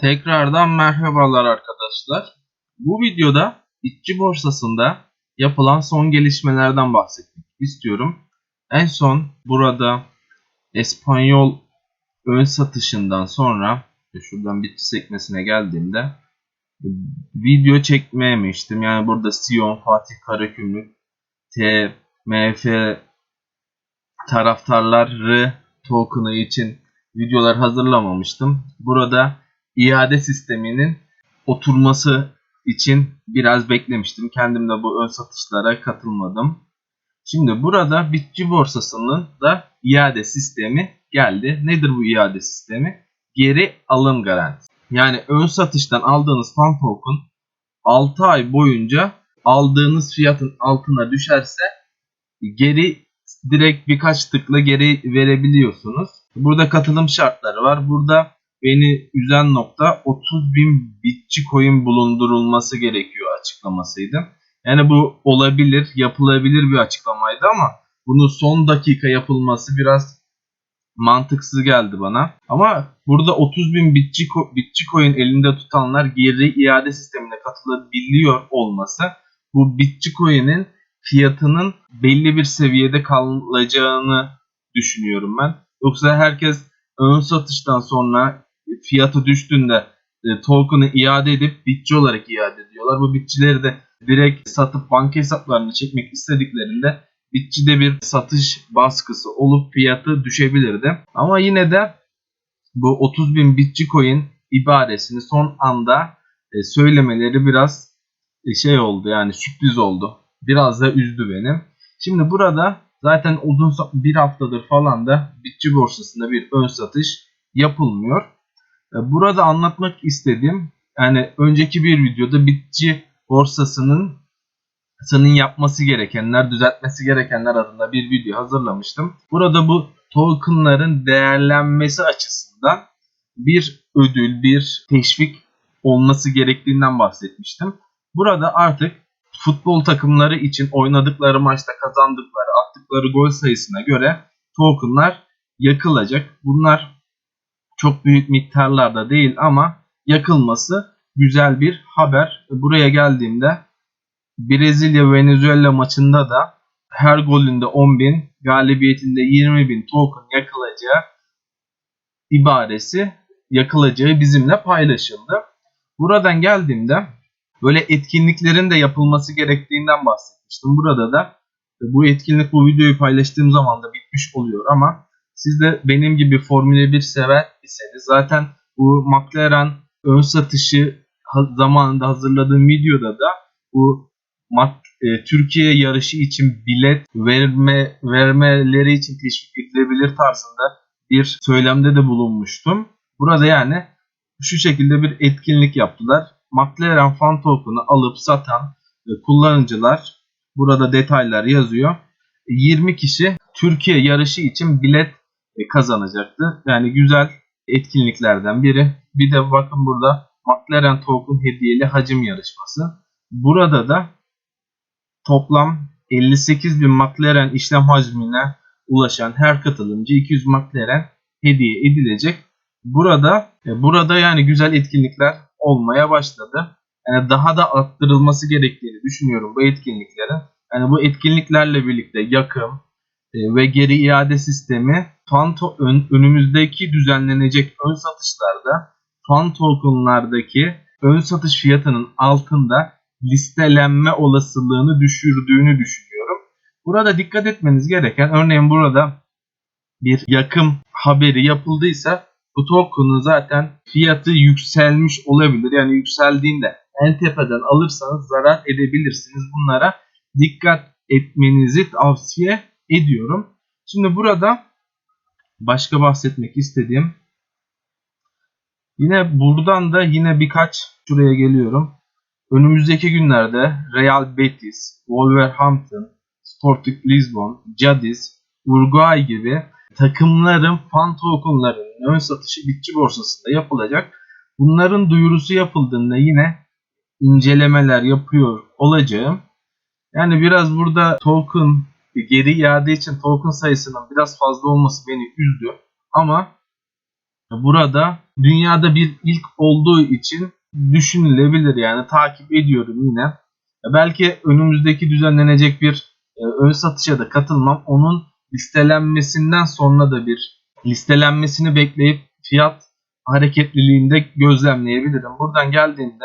Tekrardan merhabalar arkadaşlar. Bu videoda İtçi borsasında yapılan son gelişmelerden bahsetmek istiyorum. En son burada Espanyol ön satışından sonra şuradan bitki sekmesine geldiğimde video çekmemiştim. Yani burada Sion, Fatih Karagümrük, T, MF taraftarları token'ı için videolar hazırlamamıştım. Burada iade sisteminin oturması için biraz beklemiştim. Kendim de bu ön satışlara katılmadım. Şimdi burada bitki borsasının da iade sistemi geldi. Nedir bu iade sistemi? Geri alım garantisi. Yani ön satıştan aldığınız fan token 6 ay boyunca aldığınız fiyatın altına düşerse geri direkt birkaç tıkla geri verebiliyorsunuz. Burada katılım şartları var. Burada beni üzen nokta 30 bin bitçi coin bulundurulması gerekiyor açıklamasıydı. Yani bu olabilir, yapılabilir bir açıklamaydı ama bunu son dakika yapılması biraz mantıksız geldi bana. Ama burada 30 bin bitçi, bitçi coin elinde tutanlar geri iade sistemine katılabiliyor olması bu bitçi coin'in fiyatının belli bir seviyede kalacağını düşünüyorum ben. Yoksa herkes ön satıştan sonra fiyatı düştüğünde e, token'ı iade edip bitçi olarak iade ediyorlar. Bu bitçileri de direkt satıp banka hesaplarını çekmek istediklerinde bitçide bir satış baskısı olup fiyatı düşebilirdi. Ama yine de bu 30 bin bitçi coin ibaresini son anda e, söylemeleri biraz e, şey oldu yani sürpriz oldu. Biraz da üzdü beni. Şimdi burada zaten uzun bir haftadır falan da bitçi borsasında bir ön satış yapılmıyor. E, burada anlatmak istediğim yani önceki bir videoda bitçi borsasının sanın yapması gerekenler, düzeltmesi gerekenler adında bir video hazırlamıştım. Burada bu tokenların değerlenmesi açısından bir ödül, bir teşvik olması gerektiğinden bahsetmiştim. Burada artık futbol takımları için oynadıkları maçta kazandıkları, attıkları gol sayısına göre tokenlar yakılacak. Bunlar çok büyük miktarlarda değil ama yakılması güzel bir haber. Buraya geldiğimde Brezilya Venezuela maçında da her golünde 10.000, galibiyetinde 20.000 token yakılacağı ibaresi yakılacağı bizimle paylaşıldı. Buradan geldiğimde böyle etkinliklerin de yapılması gerektiğinden bahsetmiştim. Burada da bu etkinlik bu videoyu paylaştığım zaman da bitmiş oluyor ama siz de benim gibi Formula 1 sever iseniz zaten bu McLaren ön satışı zamanında hazırladığım videoda da bu e, Türkiye yarışı için bilet verme vermeleri için teşvik edilebilir tarzında bir söylemde de bulunmuştum. Burada yani şu şekilde bir etkinlik yaptılar. McLaren fan token'ı alıp satan e, kullanıcılar burada detaylar yazıyor. 20 kişi Türkiye yarışı için bilet e, kazanacaktı. Yani güzel etkinliklerden biri. Bir de bakın burada McLaren token hediyeli hacim yarışması. Burada da toplam 58 bin McLaren işlem hacmine ulaşan her katılımcı 200 McLaren hediye edilecek. Burada e, burada yani güzel etkinlikler olmaya başladı. Yani daha da arttırılması gerektiğini düşünüyorum bu etkinliklerin. Yani bu etkinliklerle birlikte yakım ve geri iade sistemi fan ön, önümüzdeki düzenlenecek ön satışlarda fan tokenlardaki ön satış fiyatının altında listelenme olasılığını düşürdüğünü düşünüyorum. Burada dikkat etmeniz gereken örneğin burada bir yakım haberi yapıldıysa bu token'ın zaten fiyatı yükselmiş olabilir. Yani yükseldiğinde en tepeden alırsanız zarar edebilirsiniz. Bunlara dikkat etmenizi tavsiye ediyorum. Şimdi burada başka bahsetmek istediğim yine buradan da yine birkaç şuraya geliyorum. Önümüzdeki günlerde Real Betis, Wolverhampton, Sporting Lisbon, Cadiz, Uruguay gibi takımların fan tokenlarının ön satışı bitçi borsasında yapılacak. Bunların duyurusu yapıldığında yine incelemeler yapıyor olacağım. Yani biraz burada token geri iade için token sayısının biraz fazla olması beni üzdü. Ama Burada dünyada bir ilk olduğu için düşünülebilir yani takip ediyorum yine. Belki önümüzdeki düzenlenecek bir e, ön satışa da katılmam. Onun listelenmesinden sonra da bir listelenmesini bekleyip fiyat hareketliliğinde gözlemleyebilirim. Buradan geldiğimde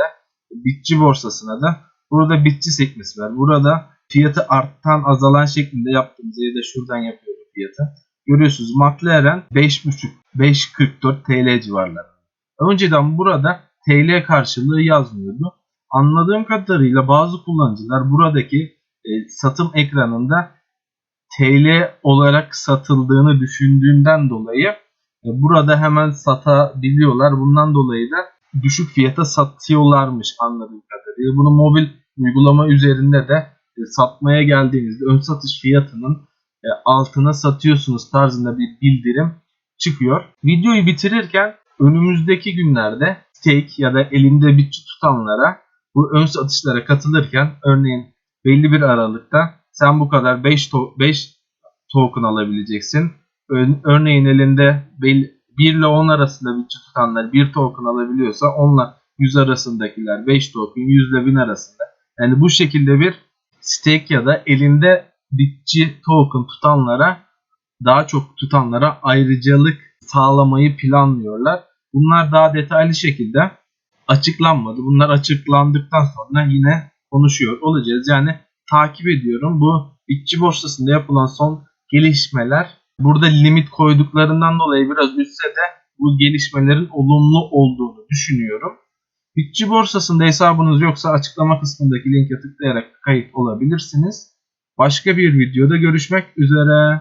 bitçi borsasına da burada bitçi sekmesi var. Burada fiyatı artan azalan şeklinde yaptığımız ya da şuradan yapıyorum fiyatı. Görüyorsunuz McLaren 5.5 5.44 TL civarlarında. Önceden burada TL karşılığı yazmıyordu. Anladığım kadarıyla bazı kullanıcılar buradaki e, satım ekranında TL olarak satıldığını düşündüğünden dolayı e, burada hemen satabiliyorlar. Bundan dolayı da düşük fiyata satıyorlarmış anladığım kadarıyla. Bunu mobil uygulama üzerinde de satmaya geldiğinizde ön satış fiyatının e, altına satıyorsunuz tarzında bir bildirim çıkıyor. Videoyu bitirirken önümüzdeki günlerde stake ya da elinde bitçi tutanlara bu ön satışlara katılırken örneğin belli bir aralıkta sen bu kadar 5 to 5 token alabileceksin. Ör- Örneğin elinde 1 ile 10 arasında bitçi tutanlar 1 token alabiliyorsa 10 ile 100 arasındakiler 5 token, 100 ile 1000 arasında. Yani bu şekilde bir stake ya da elinde bitçi token tutanlara daha çok tutanlara ayrıcalık sağlamayı planlıyorlar. Bunlar daha detaylı şekilde açıklanmadı. Bunlar açıklandıktan sonra yine konuşuyor olacağız. Yani takip ediyorum. Bu bitçi borsasında yapılan son gelişmeler burada limit koyduklarından dolayı biraz üstse de bu gelişmelerin olumlu olduğunu düşünüyorum. Bitçi borsasında hesabınız yoksa açıklama kısmındaki linke tıklayarak kayıt olabilirsiniz. Başka bir videoda görüşmek üzere.